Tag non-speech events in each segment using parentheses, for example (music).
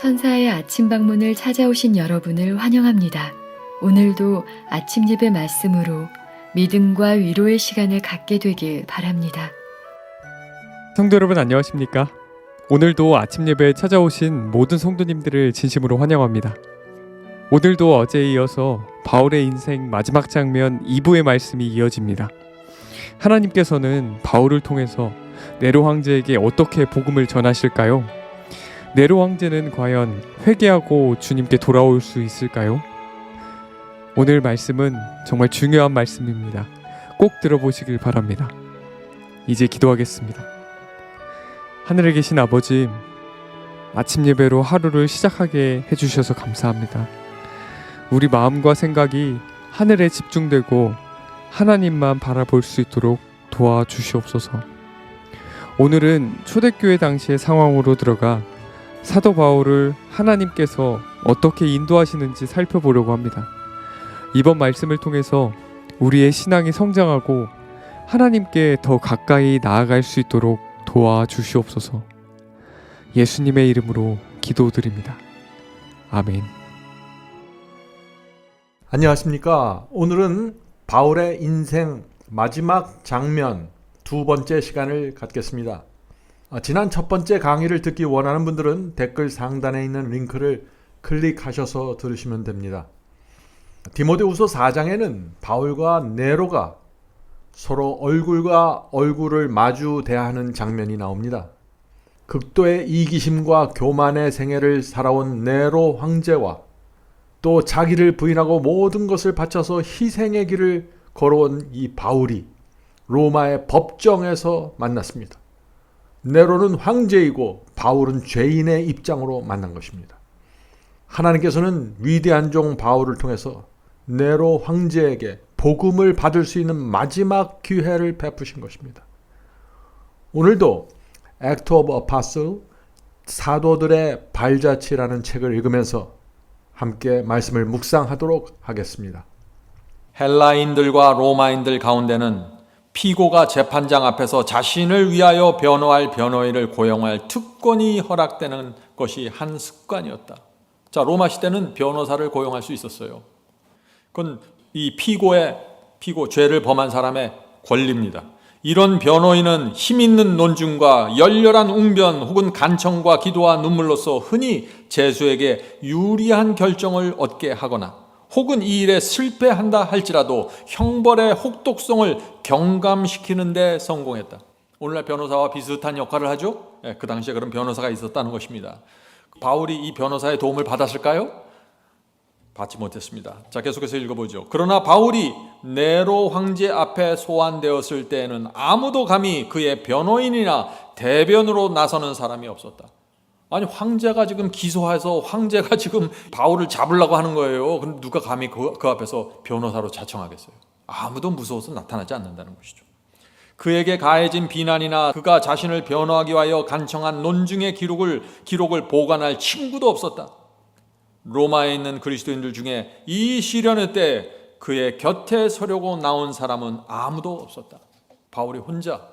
천사의 아침 방문을 찾아오신 여러분을 환영합니다. 오늘도 아침 예배 말씀으로 믿음과 위로의 시간을 갖게 되길 바랍니다. 성도 여러분 안녕하십니까? 오늘도 아침 예배에 찾아오신 모든 성도님들을 진심으로 환영합니다. 오늘도 어제에 이어서 바울의 인생 마지막 장면 2부의 말씀이 이어집니다. 하나님께서는 바울을 통해서 네로 황제에게 어떻게 복음을 전하실까요? 네로 황제는 과연 회개하고 주님께 돌아올 수 있을까요? 오늘 말씀은 정말 중요한 말씀입니다. 꼭 들어보시길 바랍니다. 이제 기도하겠습니다. 하늘에 계신 아버지, 아침 예배로 하루를 시작하게 해주셔서 감사합니다. 우리 마음과 생각이 하늘에 집중되고 하나님만 바라볼 수 있도록 도와주시옵소서. 오늘은 초대교회 당시의 상황으로 들어가 사도 바울을 하나님께서 어떻게 인도하시는지 살펴보려고 합니다. 이번 말씀을 통해서 우리의 신앙이 성장하고 하나님께 더 가까이 나아갈 수 있도록 도와주시옵소서. 예수님의 이름으로 기도드립니다. 아멘. 안녕하십니까. 오늘은 바울의 인생 마지막 장면 두 번째 시간을 갖겠습니다. 아, 지난 첫 번째 강의를 듣기 원하는 분들은 댓글 상단에 있는 링크를 클릭하셔서 들으시면 됩니다. 디모데후서 4장에는 바울과 네로가 서로 얼굴과 얼굴을 마주 대하는 장면이 나옵니다. 극도의 이기심과 교만의 생애를 살아온 네로 황제와 또 자기를 부인하고 모든 것을 바쳐서 희생의 길을 걸어온 이 바울이 로마의 법정에서 만났습니다. 네로는 황제이고 바울은 죄인의 입장으로 만난 것입니다. 하나님께서는 위대한 종 바울을 통해서 네로 황제에게 복음을 받을 수 있는 마지막 기회를 베푸신 것입니다. 오늘도 Act of Apostle 사도들의 발자취라는 책을 읽으면서 함께 말씀을 묵상하도록 하겠습니다. 헬라인들과 로마인들 가운데는 피고가 재판장 앞에서 자신을 위하여 변호할 변호인을 고용할 특권이 허락되는 것이 한 습관이었다. 자, 로마 시대는 변호사를 고용할 수 있었어요. 그건 이 피고의 피고 죄를 범한 사람의 권리입니다. 이런 변호인은 힘 있는 논증과 열렬한 웅변 혹은 간청과 기도와 눈물로써 흔히 재수에게 유리한 결정을 얻게 하거나 혹은 이 일에 실패한다 할지라도 형벌의 혹독성을 경감시키는 데 성공했다. 오늘날 변호사와 비슷한 역할을 하죠? 예, 그 당시에 그런 변호사가 있었다는 것입니다. 바울이 이 변호사의 도움을 받았을까요? 받지 못했습니다. 자, 계속해서 읽어보죠. 그러나 바울이 네로 황제 앞에 소환되었을 때에는 아무도 감히 그의 변호인이나 대변으로 나서는 사람이 없었다. 아니 황제가 지금 기소해서 황제가 (laughs) 지금 바울을 잡으려고 하는 거예요. 그럼 누가 감히 그, 그 앞에서 변호사로 자청하겠어요? 아무도 무서워서 나타나지 않는다는 것이죠. 그에게 가해진 비난이나 그가 자신을 변호하기 위하여 간청한 논증의 기록을 기록을 보관할 친구도 없었다. 로마에 있는 그리스도인들 중에 이 시련의 때 그의 곁에 서려고 나온 사람은 아무도 없었다. 바울이 혼자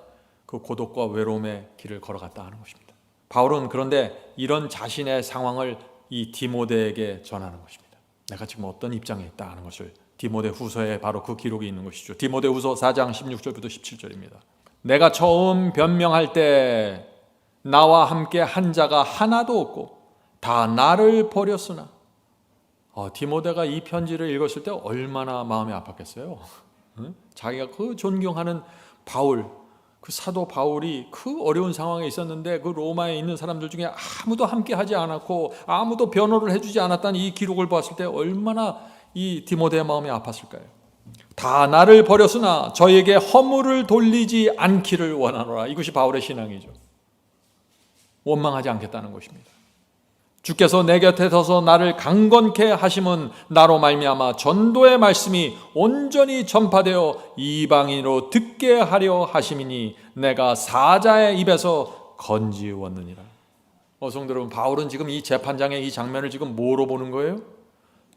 그 고독과 외로움의 길을 걸어갔다 하는 것입니다. 바울은 그런데 이런 자신의 상황을 이 디모데에게 전하는 것입니다. 내가 지금 어떤 입장에 있다 하는 것을 디모데 후서에 바로 그 기록이 있는 것이죠. 디모데 후서 4장 16절부터 17절입니다. 내가 처음 변명할 때 나와 함께 한 자가 하나도 없고 다 나를 버렸으나 어, 디모데가 이 편지를 읽었을 때 얼마나 마음이 아팠겠어요. 응? 자기가 그 존경하는 바울, 그 사도 바울이 그 어려운 상황에 있었는데 그 로마에 있는 사람들 중에 아무도 함께 하지 않았고 아무도 변호를 해주지 않았다는 이 기록을 봤을 때 얼마나 이 디모데의 마음이 아팠을까요? 다 나를 버렸으나 저에게 허물을 돌리지 않기를 원하노라. 이것이 바울의 신앙이죠. 원망하지 않겠다는 것입니다. 주께서 내 곁에 서서 나를 강건케 하심은 나로 말미암아 전도의 말씀이 온전히 전파되어 이방인으로 듣게 하려 하심이니 내가 사자의 입에서 건지웠느니라. 어성들 여러분 바울은 지금 이 재판장의 이 장면을 지금 뭐로 보는 거예요?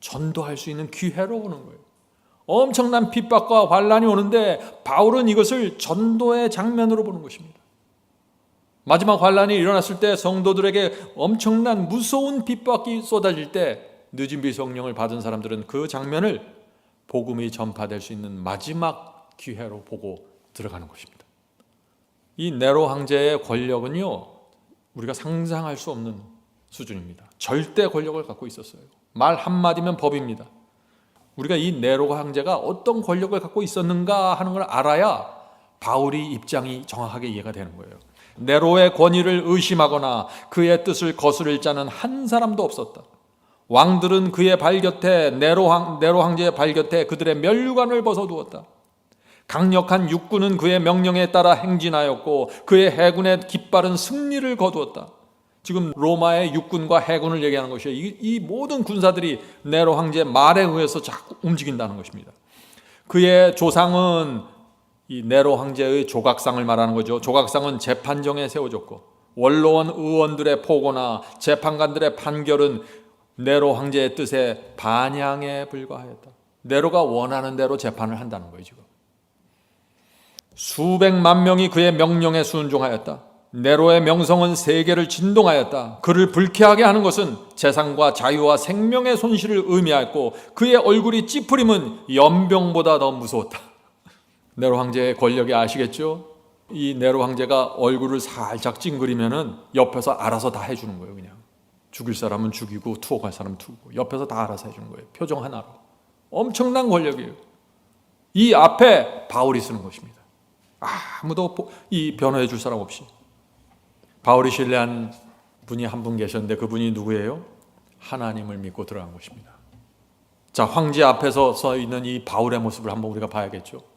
전도할 수 있는 기회로 보는 거예요. 엄청난 핍박과 환란이 오는데 바울은 이것을 전도의 장면으로 보는 것입니다. 마지막 환란이 일어났을 때 성도들에게 엄청난 무서운 핍박이 쏟아질 때 늦은 비 성령을 받은 사람들은 그 장면을 복음이 전파될 수 있는 마지막 기회로 보고 들어가는 것입니다. 이 네로 황제의 권력은요 우리가 상상할 수 없는 수준입니다. 절대 권력을 갖고 있었어요. 말 한마디면 법입니다. 우리가 이 네로 황제가 어떤 권력을 갖고 있었는가 하는 걸 알아야 바울이 입장이 정확하게 이해가 되는 거예요. 네로의 권위를 의심하거나 그의 뜻을 거스를 자는 한 사람도 없었다. 왕들은 그의 발 곁에 네로, 황, 네로 황제의 발 곁에 그들의 면류관을 벗어두었다. 강력한 육군은 그의 명령에 따라 행진하였고 그의 해군의 깃발은 승리를 거두었다. 지금 로마의 육군과 해군을 얘기하는 것이에요. 이, 이 모든 군사들이 네로 황제의 말에 의해서 자꾸 움직인다는 것입니다. 그의 조상은 이 네로 황제의 조각상을 말하는 거죠. 조각상은 재판정에 세워졌고 원로원 의원들의 포고나 재판관들의 판결은 네로 황제의 뜻에 반향에 불과하였다. 네로가 원하는 대로 재판을 한다는 거예요, 지금. 수백만 명이 그의 명령에 순종하였다. 네로의 명성은 세계를 진동하였다. 그를 불쾌하게 하는 것은 재산과 자유와 생명의 손실을 의미하였고 그의 얼굴이 찌푸림은 연병보다 더 무서웠다. 네로 황제의 권력이 아시겠죠? 이 네로 황제가 얼굴을 살짝 찡그리면은 옆에서 알아서 다 해주는 거예요, 그냥. 죽일 사람은 죽이고 투옥 할 사람은 투고 옆에서 다 알아서 해주는 거예요. 표정 하나로. 엄청난 권력이에요. 이 앞에 바울이 쓰는 것입니다. 아무도 이 변호해 줄 사람 없이. 바울이 신뢰한 분이 한 분 계셨는데 그분이 누구예요? 하나님을 믿고 들어간 것입니다. 자, 황제 앞에서 서 있는 이 바울의 모습을 한번 우리가 봐야겠죠.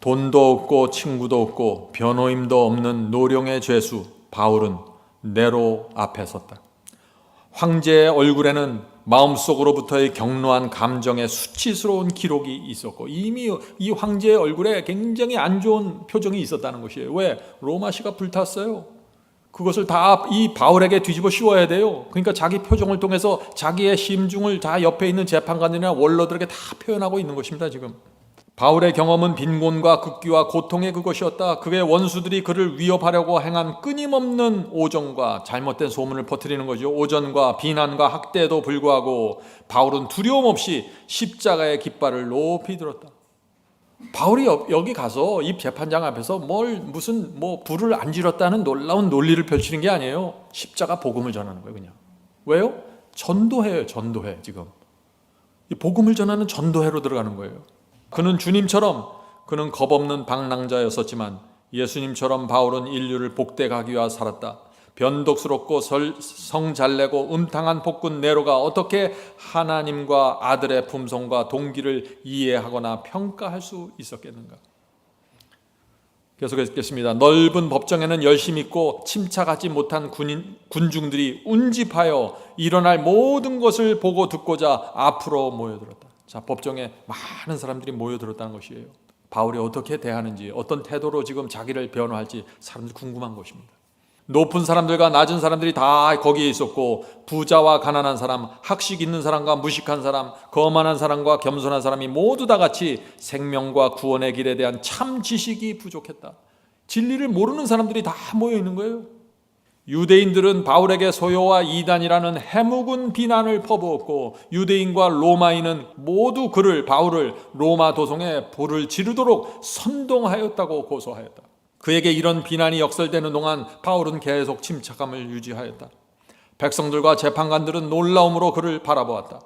돈도 없고 친구도 없고 변호인도 없는 노령의 죄수 바울은 네로 앞에 섰다. 황제의 얼굴에는 마음속으로부터의 격노한 감정의 수치스러운 기록이 있었고 이미 이 황제의 얼굴에 굉장히 안 좋은 표정이 있었다는 것이에요. 왜? 로마시가 불탔어요. 그것을 다 이 바울에게 뒤집어 씌워야 돼요. 그러니까 자기 표정을 통해서 자기의 심중을 다 옆에 있는 재판관이나 원로들에게 다 표현하고 있는 것입니다, 지금. 바울의 경험은 빈곤과 극기와 고통의 그것이었다. 그의 원수들이 그를 위협하려고 행한 끊임없는 오전과 잘못된 소문을 퍼뜨리는 거죠. 오전과 비난과 학대에도 불구하고 바울은 두려움 없이 십자가의 깃발을 높이 들었다. 바울이 여기 가서 이 재판장 앞에서 뭘 무슨 뭐 불을 안 질렀다는 놀라운 논리를 펼치는 게 아니에요. 십자가 복음을 전하는 거예요, 그냥. 왜요? 전도회예요, 전도회 지금. 이 복음을 전하는 전도회로 들어가는 거예요. 그는 주님처럼 그는 겁없는 방랑자였었지만 예수님처럼 바울은 인류를 복대하기 위하 살았다. 변덕스럽고 성 잘내고 음탕한 폭군 네로가 어떻게 하나님과 아들의 품성과 동기를 이해하거나 평가할 수 있었겠는가? 계속했겠습니다. 넓은 법정에는 열심히 있고 침착하지 못한 군인, 군중들이 운집하여 일어날 모든 것을 보고 듣고자 앞으로 모여들었다. 자, 법정에 많은 사람들이 모여들었다는 것이에요. 바울이 어떻게 대하는지, 어떤 태도로 지금 자기를 변호할지 사람들이 궁금한 것입니다. 높은 사람들과 낮은 사람들이 다 거기에 있었고 부자와 가난한 사람, 학식 있는 사람과 무식한 사람, 거만한 사람과 겸손한 사람이 모두 다 같이 생명과 구원의 길에 대한 참 지식이 부족했다. 진리를 모르는 사람들이 다 모여 있는 거예요. 유대인들은 바울에게 소요와 이단이라는 해묵은 비난을 퍼부었고 유대인과 로마인은 모두 그를 바울을 로마 도성에 불을 지르도록 선동하였다고 고소하였다. 그에게 이런 비난이 역설되는 동안 바울은 계속 침착함을 유지하였다. 백성들과 재판관들은 놀라움으로 그를 바라보았다.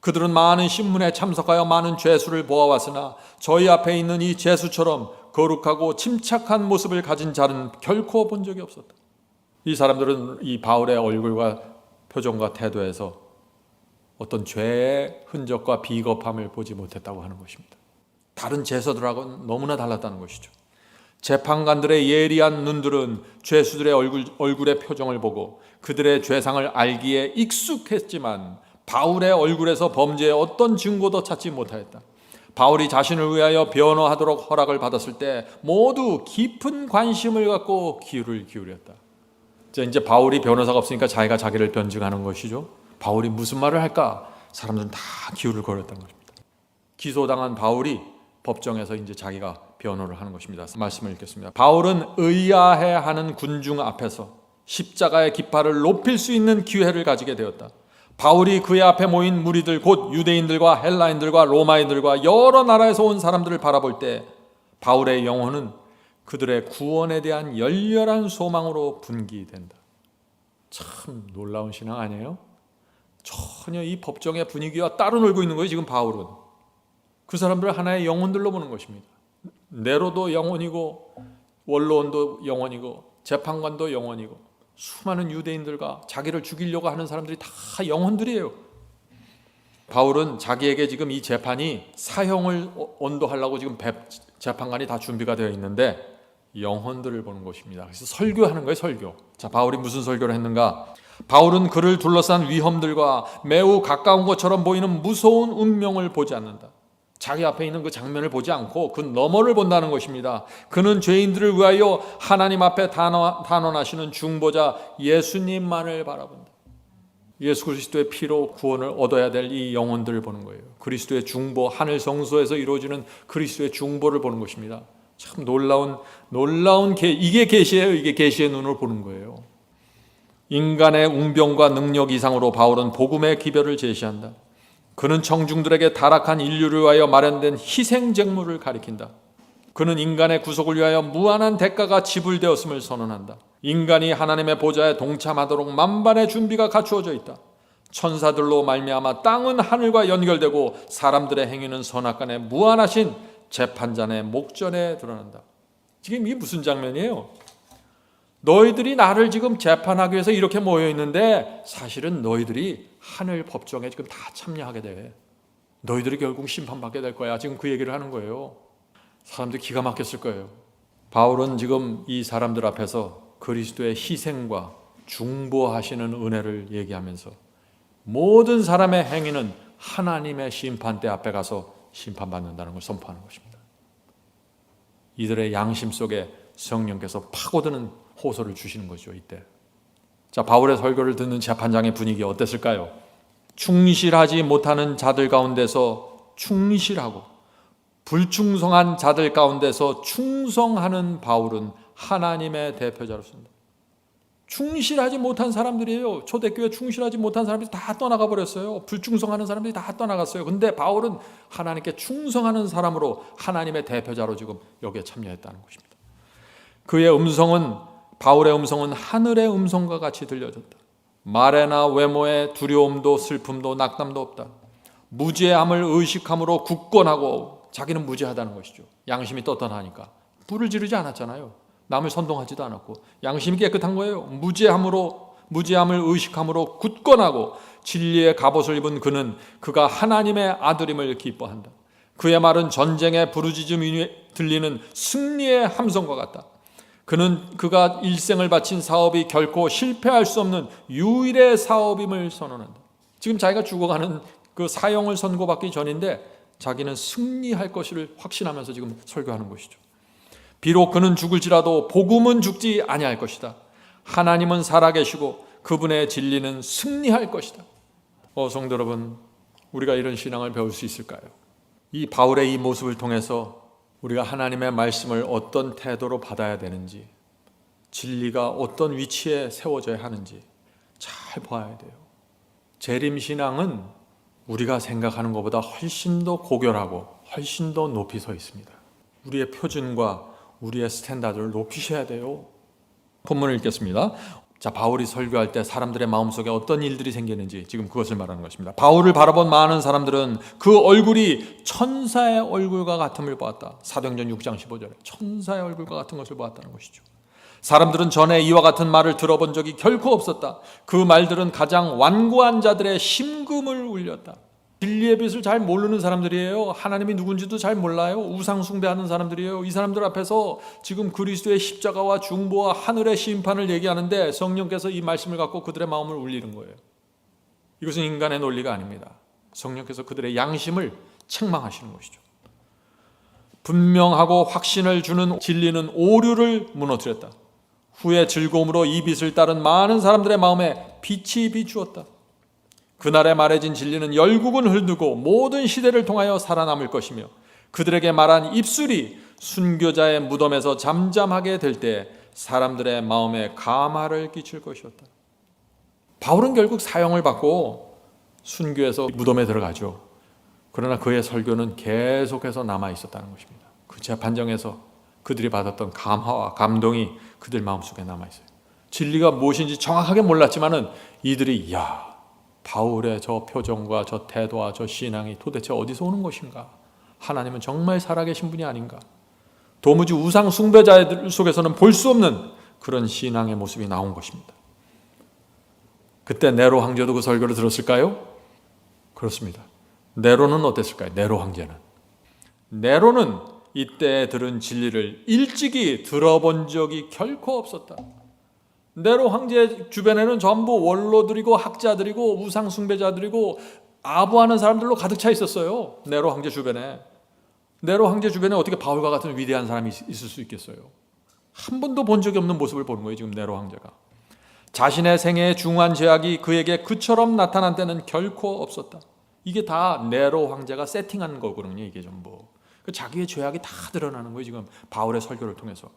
그들은 많은 신문에 참석하여 많은 죄수를 보아왔으나 저희 앞에 있는 이 죄수처럼 거룩하고 침착한 모습을 가진 자는 결코 본 적이 없었다. 이 사람들은 이 바울의 얼굴과 표정과 태도에서 어떤 죄의 흔적과 비겁함을 보지 못했다고 하는 것입니다. 다른 제서들하고는 너무나 달랐다는 것이죠. 재판관들의 예리한 눈들은 죄수들의 얼굴, 얼굴의 표정을 보고 그들의 죄상을 알기에 익숙했지만 바울의 얼굴에서 범죄의 어떤 증거도 찾지 못하였다. 바울이 자신을 위하여 변호하도록 허락을 받았을 때 모두 깊은 관심을 갖고 귀를 기울였다. 이제 바울이 변호사가 없으니까 자기가 자기를 변증하는 것이죠. 바울이 무슨 말을 할까? 사람들은 다 기울을 걸었던 것입니다. 기소당한 바울이 법정에서 이제 자기가 변호를 하는 것입니다. 말씀을 읽겠습니다. 바울은 의아해 하는 군중 앞에서 십자가의 깃발을 높일 수 있는 기회를 가지게 되었다. 바울이 그의 앞에 모인 무리들 곧 유대인들과 헬라인들과 로마인들과 여러 나라에서 온 사람들을 바라볼 때 바울의 영혼은 그들의 구원에 대한 열렬한 소망으로 분기된다. 참 놀라운 신앙 아니에요? 전혀 이 법정의 분위기와 따로 놀고 있는 거예요, 지금 바울은. 그 사람들을 하나의 영혼들로 보는 것입니다. 네로도 영혼이고 원로원도 영혼이고 재판관도 영혼이고 수많은 유대인들과 자기를 죽이려고 하는 사람들이 다 영혼들이에요. 바울은 자기에게 지금 이 재판이 사형을 언도하려고 지금 배- 재판관이 다 준비가 되어 있는데 영혼들을 보는 것입니다. 그래서 설교하는 거예요, 설교. 자, 바울이 무슨 설교를 했는가? 바울은 그를 둘러싼 위험들과 매우 가까운 것처럼 보이는 무서운 운명을 보지 않는다. 자기 앞에 있는 그 장면을 보지 않고 그 너머를 본다는 것입니다. 그는 죄인들을 위하여 하나님 앞에 단원, 단원하시는 중보자 예수님만을 바라본다. 예수 그리스도의 피로 구원을 얻어야 될 이 영혼들을 보는 거예요. 그리스도의 중보, 하늘 성소에서 이루어지는 그리스도의 중보를 보는 것입니다. 참 놀라운 놀라운 계 이게 계시예요. 이게 계시의 눈으로 보는 거예요. 인간의 웅병과 능력 이상으로 바울은 복음의 기별을 제시한다. 그는 청중들에게 타락한 인류를 위하여 마련된 희생 제물을 가리킨다. 그는 인간의 구속을 위하여 무한한 대가가 지불되었음을 선언한다. 인간이 하나님의 보좌에 동참하도록 만반의 준비가 갖추어져 있다. 천사들로 말미암아 땅은 하늘과 연결되고 사람들의 행위는 선악 간에 무한하신 재판장의 목전에 드러난다. 지금 이게 무슨 장면이에요? 너희들이 나를 지금 재판하기 위해서 이렇게 모여 있는데 사실은 너희들이 하늘 법정에 지금 다 참여하게 돼. 너희들이 결국 심판받게 될 거야. 지금 그 얘기를 하는 거예요. 사람들이 기가 막혔을 거예요. 바울은 지금 이 사람들 앞에서 그리스도의 희생과 중보하시는 은혜를 얘기하면서 모든 사람의 행위는 하나님의 심판대 앞에 가서 심판받는다는 걸 선포하는 것입니다. 이들의 양심 속에 성령께서 파고드는 호소를 주시는 거죠, 이때. 자, 바울의 설교를 듣는 재판장의 분위기 어땠을까요? 충실하지 못하는 자들 가운데서 충실하고 불충성한 자들 가운데서 충성하는 바울은 하나님의 대표자로서입니다. 충실하지 못한 사람들이에요. 초대교회 충실하지 못한 사람들이 다 떠나가 버렸어요. 불충성하는 사람들이 다 떠나갔어요. 근데 바울은 하나님께 충성하는 사람으로 하나님의 대표자로 지금 여기에 참여했다는 것입니다. 그의 음성은 바울의 음성은 하늘의 음성과 같이 들려졌다. 말에나 외모에 두려움도 슬픔도 낙담도 없다. 무죄함을 의식함으로 굳건하고 자기는 무죄하다는 것이죠. 양심이 떳떳하니까 불을 지르지 않았잖아요. 남을 선동하지도 않았고 양심이 깨끗한 거예요. 무죄함으로 무죄함을 의식함으로 굳건하고 진리의 갑옷을 입은 그는 그가 하나님의 아들임을 기뻐한다. 그의 말은 전쟁의 부르짖음이 들리는 승리의 함성과 같다. 그는 그가 일생을 바친 사업이 결코 실패할 수 없는 유일의 사업임을 선언한다. 지금 자기가 죽어가는 그 사형을 선고받기 전인데 자기는 승리할 것을 확신하면서 지금 설교하는 것이죠. 비록 그는 죽을지라도 복음은 죽지 아니할 것이다. 하나님은 살아계시고 그분의 진리는 승리할 것이다. 어, 성도 여러분, 우리가 이런 신앙을 배울 수 있을까요? 이 바울의 이 모습을 통해서 우리가 하나님의 말씀을 어떤 태도로 받아야 되는지, 진리가 어떤 위치에 세워져야 하는지 잘 봐야 돼요. 재림 신앙은 우리가 생각하는 것보다 훨씬 더 고결하고 훨씬 더 높이 서 있습니다. 우리의 표준과 우리의 스탠다드를 높이셔야 돼요. 본문을 읽겠습니다. 자, 바울이 설교할 때 사람들의 마음속에 어떤 일들이 생기는지 지금 그것을 말하는 것입니다. 바울을 바라본 많은 사람들은 그 얼굴이 천사의 얼굴과 같음을 보았다. 사도행전 6장 15절에 천사의 얼굴과 같은 것을 보았다는 것이죠. 사람들은 전에 이와 같은 말을 들어본 적이 결코 없었다. 그 말들은 가장 완고한 자들의 심금을 울렸다. 진리의 빛을 잘 모르는 사람들이에요. 하나님이 누군지도 잘 몰라요. 우상 숭배하는 사람들이에요. 이 사람들 앞에서 지금 그리스도의 십자가와 중보와 하늘의 심판을 얘기하는데 성령께서 이 말씀을 갖고 그들의 마음을 울리는 거예요. 이것은 인간의 논리가 아닙니다. 성령께서 그들의 양심을 책망하시는 것이죠. 분명하고 확신을 주는 진리는 오류를 무너뜨렸다. 후에 즐거움으로 이 빛을 따른 많은 사람들의 마음에 빛이 비추었다. 그날에 말해진 진리는 열국은 흘르고 모든 시대를 통하여 살아남을 것이며 그들에게 말한 입술이 순교자의 무덤에서 잠잠하게 될 때 사람들의 마음에 감화를 끼칠 것이었다. 바울은 결국 사형을 받고 순교해서 무덤에 들어가죠. 그러나 그의 설교는 계속해서 남아 있었다는 것입니다. 그 재판정에서 그들이 받았던 감화와 감동이 그들 마음속에 남아 있어요. 진리가 무엇인지 정확하게 몰랐지만은 이들이 야 바울의 저 표정과 저 태도와 저 신앙이 도대체 어디서 오는 것인가? 하나님은 정말 살아계신 분이 아닌가? 도무지 우상 숭배자들 속에서는 볼 수 없는 그런 신앙의 모습이 나온 것입니다. 그때 네로 황제도 그 설교를 들었을까요? 그렇습니다. 네로는 어땠을까요? 네로 황제는 네로는 이때 들은 진리를 일찍이 들어본 적이 결코 없었다. 네로 황제 주변에는 전부 원로들이고 학자들이고 우상 숭배자들이고 아부하는 사람들로 가득 차 있었어요. 네로 황제 주변에. 네로 황제 주변에 어떻게 바울과 같은 위대한 사람이 있- 있을 수 있겠어요? 한 번도 본 적이 없는 모습을 보는 거예요, 지금 네로 황제가. 자신의 생애의 중요한 제약이 그에게 그처럼 나타난 때는 결코 없었다. 이게 다 네로 황제가 세팅한 거거든요, 이게 전부. 그 자기의 죄악이 다 드러나는 거예요, 지금 바울의 설교를 통해서.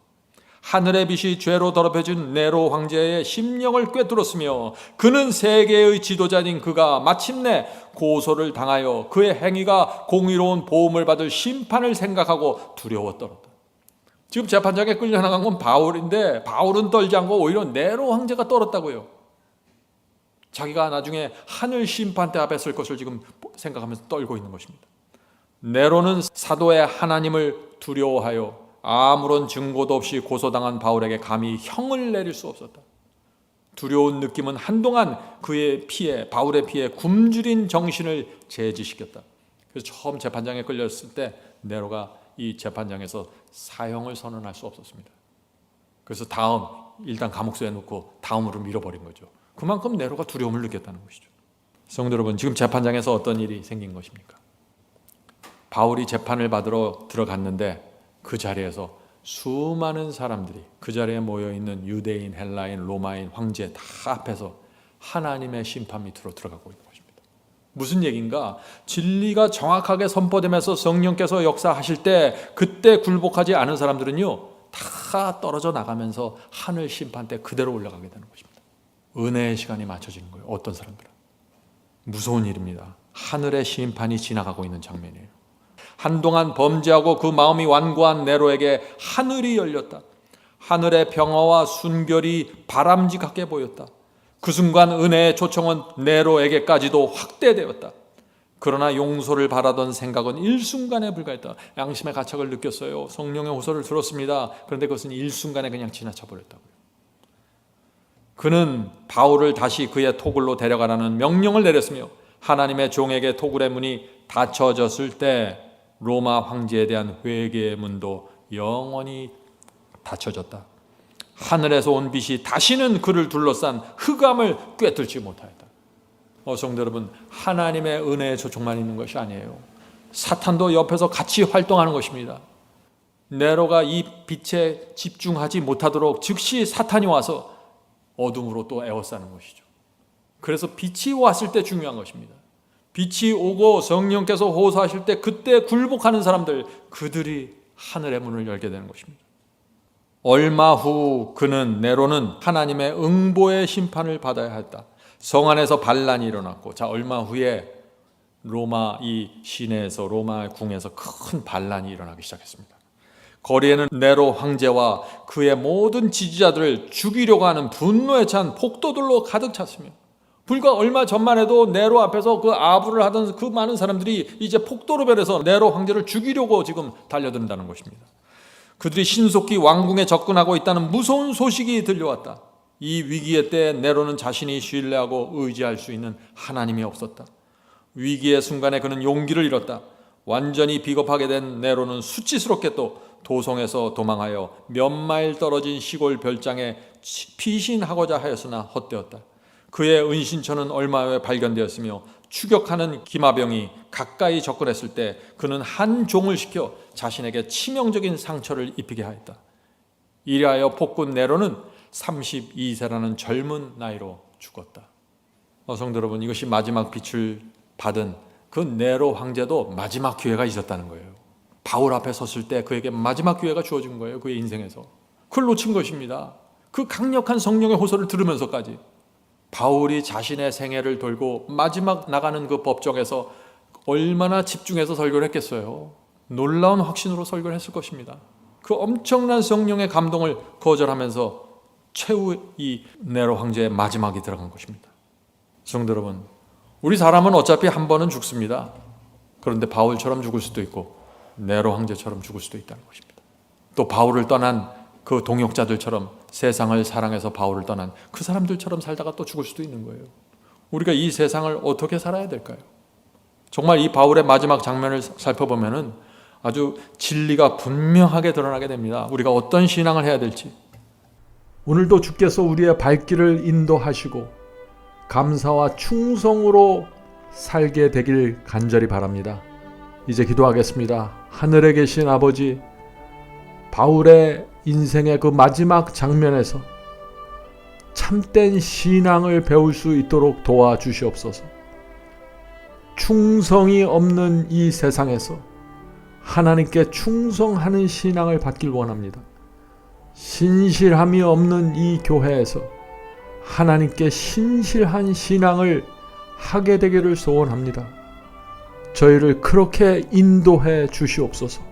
하늘의 빛이 죄로 더럽혀진 네로 황제의 심령을 꿰뚫었으며 그는 세계의 지도자인 그가 마침내 고소를 당하여 그의 행위가 공의로운 보험을 받을 심판을 생각하고 떨었다. 지금 재판장에 끌려 나간 건 바울인데 바울은 떨지 않고 오히려 네로 황제가 떨었다고요. 자기가 나중에 하늘 심판대 앞에 설 것을 지금 생각하면서 떨고 있는 것입니다. 네로는 사도의 하나님을 두려워하여 아무런 증거도 없이 고소당한 바울에게 감히 형을 내릴 수 없었다. 두려운 느낌은 한동안 그의 피에 바울의 피에 굶주린 정신을 제지시켰다. 그래서 처음 재판장에 끌렸을 때 네로가 이 재판장에서 사형을 선언할 수 없었습니다. 그래서 다음 일단 감옥소에 놓고 다음으로 밀어버린 거죠. 그만큼 네로가 두려움을 느꼈다는 것이죠. 성도 여러분, 지금 재판장에서 어떤 일이 생긴 것입니까? 바울이 재판을 받으러 들어갔는데 그 자리에서 수많은 사람들이 그 자리에 모여 있는 유대인, 헬라인, 로마인, 황제 다 앞에서 하나님의 심판 밑으로 들어가고 있는 것입니다. 무슨 얘기인가? 진리가 정확하게 선포되면서 성령께서 역사하실 때 그때 굴복하지 않은 사람들은요 다 떨어져 나가면서 하늘 심판 때 그대로 올라가게 되는 것입니다. 은혜의 시간이 맞춰지는 거예요. 어떤 사람들은 무서운 일입니다. 하늘의 심판이 지나가고 있는 장면이에요. 한동안 범죄하고 그 마음이 완고한 네로에게 하늘이 열렸다. 하늘의 평화와 순결이 바람직하게 보였다. 그 순간 은혜의 초청은 네로에게까지도 확대되었다. 그러나 용서를 바라던 생각은 일순간에 불과했다. 양심의 가책을 느꼈어요. 성령의 호소를 들었습니다. 그런데 그것은 일순간에 그냥 지나쳐 버렸다고요. 그는 바울을 다시 그의 토굴로 데려가라는 명령을 내렸으며 하나님의 종에게 토굴의 문이 닫혀졌을 때 로마 황제에 대한 회개의 문도 영원히 닫혀졌다. 하늘에서 온 빛이 다시는 그를 둘러싼 흑암을 꿰뚫지 못하였다. 어, 성도 여러분, 하나님의 은혜의 초청만 있는 것이 아니에요. 사탄도 옆에서 같이 활동하는 것입니다. 네로가 이 빛에 집중하지 못하도록 즉시 사탄이 와서 어둠으로 또 에워싸는 것이죠. 그래서 빛이 왔을 때 중요한 것입니다. 빛이 오고 성령께서 호소하실 때 그때 굴복하는 사람들 그들이 하늘의 문을 열게 되는 것입니다. 얼마 후 그는 네로는 하나님의 응보의 심판을 받아야 했다. 성 안에서 반란이 일어났고 자 얼마 후에 로마 이 시내에서 로마 궁에서 큰 반란이 일어나기 시작했습니다. 거리에는 네로 황제와 그의 모든 지지자들을 죽이려고 하는 분노에 찬 폭도들로 가득 찼으며 불과 얼마 전만 해도 네로 앞에서 그 아부를 하던 그 많은 사람들이 이제 폭도로 변해서 네로 황제를 죽이려고 지금 달려든다는 것입니다. 그들이 신속히 왕궁에 접근하고 있다는 무서운 소식이 들려왔다. 이 위기의 때 네로는 자신이 신뢰하고 의지할 수 있는 하나님이 없었다. 위기의 순간에 그는 용기를 잃었다. 완전히 비겁하게 된 네로는 수치스럽게 또 도성에서 도망하여 몇 마일 떨어진 시골 별장에 피신하고자 하였으나 헛되었다. 그의 은신처는 얼마 후에 발견되었으며 추격하는 기마병이 가까이 접근했을 때 그는 한 종을 시켜 자신에게 치명적인 상처를 입히게 하였다. 이리하여 폭군 네로는 32세라는 젊은 나이로 죽었다. 어성도 여러분 이것이 마지막 빛을 받은 그 네로 황제도 마지막 기회가 있었다는 거예요. 바울 앞에 섰을 때 그에게 마지막 기회가 주어진 거예요. 그의 인생에서. 그걸 놓친 것입니다. 그 강력한 성령의 호소를 들으면서까지 바울이 자신의 생애를 돌고 마지막 나가는 그 법정에서 얼마나 집중해서 설교를 했겠어요. 놀라운 확신으로 설교를 했을 것입니다. 그 엄청난 성령의 감동을 거절하면서 최후 이 네로 황제의 마지막이 들어간 것입니다. 성도 여러분, 우리 사람은 어차피 한 번은 죽습니다. 그런데 바울처럼 죽을 수도 있고 네로 황제처럼 죽을 수도 있다는 것입니다. 또 바울을 떠난 그 동역자들처럼 세상을 사랑해서 바울을 떠난 그 사람들처럼 살다가 또 죽을 수도 있는 거예요. 우리가 이 세상을 어떻게 살아야 될까요? 정말 이 바울의 마지막 장면을 살펴보면은 아주 진리가 분명하게 드러나게 됩니다. 우리가 어떤 신앙을 해야 될지. 오늘도 주께서 우리의 발길을 인도하시고 감사와 충성으로 살게 되길 간절히 바랍니다. 이제 기도하겠습니다. 하늘에 계신 아버지, 바울의 인생의 그 마지막 장면에서 참된 신앙을 배울 수 있도록 도와주시옵소서. 충성이 없는 이 세상에서 하나님께 충성하는 신앙을 받길 원합니다. 신실함이 없는 이 교회에서 하나님께 신실한 신앙을 하게 되기를 소원합니다. 저희를 그렇게 인도해 주시옵소서.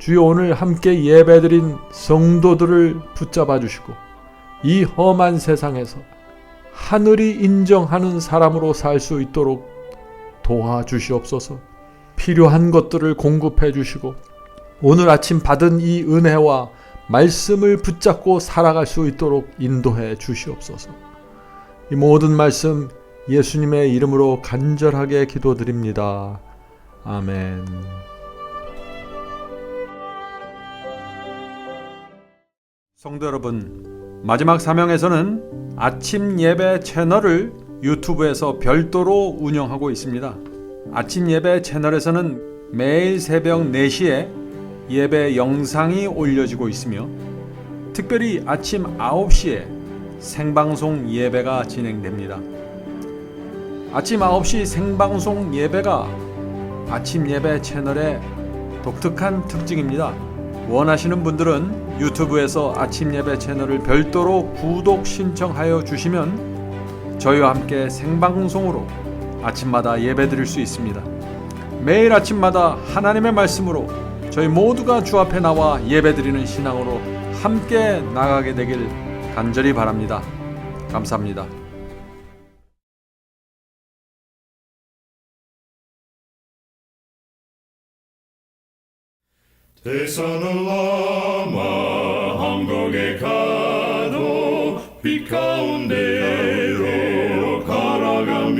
주여 오늘 함께 예배드린 성도들을 붙잡아 주시고 이 험한 세상에서 하늘이 인정하는 사람으로 살 수 있도록 도와주시옵소서. 필요한 것들을 공급해 주시고 오늘 아침 받은 이 은혜와 말씀을 붙잡고 살아갈 수 있도록 인도해 주시옵소서. 이 모든 말씀 예수님의 이름으로 간절하게 기도드립니다. 아멘. 성도 여러분, 마지막 사명에서는 아침 예배 채널을 유튜브에서 별도로 운영하고 있습니다. 아침 예배 채널에서는 매일 새벽 4시에 예배 영상이 올려지고 있으며 특별히 아침 9시에 생방송 예배가 진행됩니다. 아침 9시 생방송 예배가 아침 예배 채널의 독특한 특징입니다. 원하시는 분들은 유튜브에서 아침 예배 채널을 별도로 구독 신청하여 주시면 저희와 함께 생방송으로 아침마다 예배 드릴 수 있습니다. 매일 아침마다 하나님의 말씀으로 저희 모두가 주 앞에 나와 예배 드리는 신앙으로 함께 나가게 되길 간절히 바랍니다. 감사합니다. 대산을 넘어 한국에 가도 빛 가운데로 걸어가면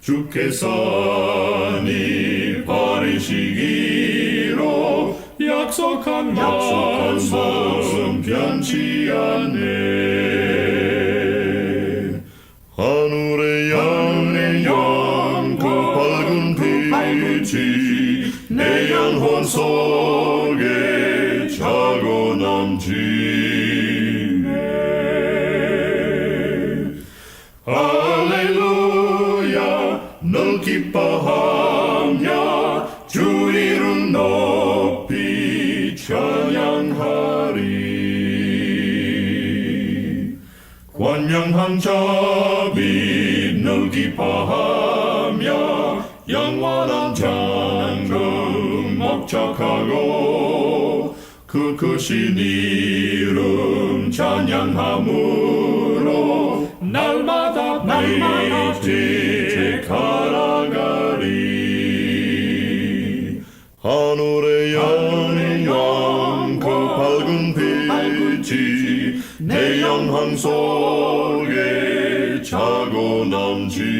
주께서 네 버리시기로 약속한 말씀 변치 않네 영혼 속에 자고 남지네 할렐루야 널 기뻐하며 주 이름 높이 찬양하리. 관영한 자비 늘 기뻐하며 영원한 장금 목적하고 그 크신 이름 찬양함으로 날마다 날마다 걸어가리. 하늘의 영광 그 밝은 빛이 내 영혼 속에 자고 남지